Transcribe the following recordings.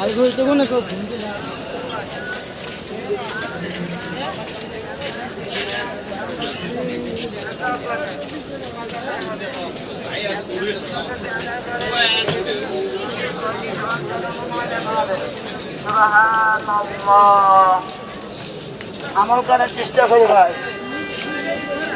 আজ ঘুরে দেবো না সব আমল করার চেষ্টা করি ভাই।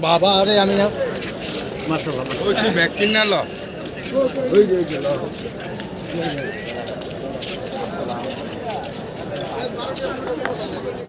বাবা আরে আমি না ওই তুই ভ্যাকসিন না ল।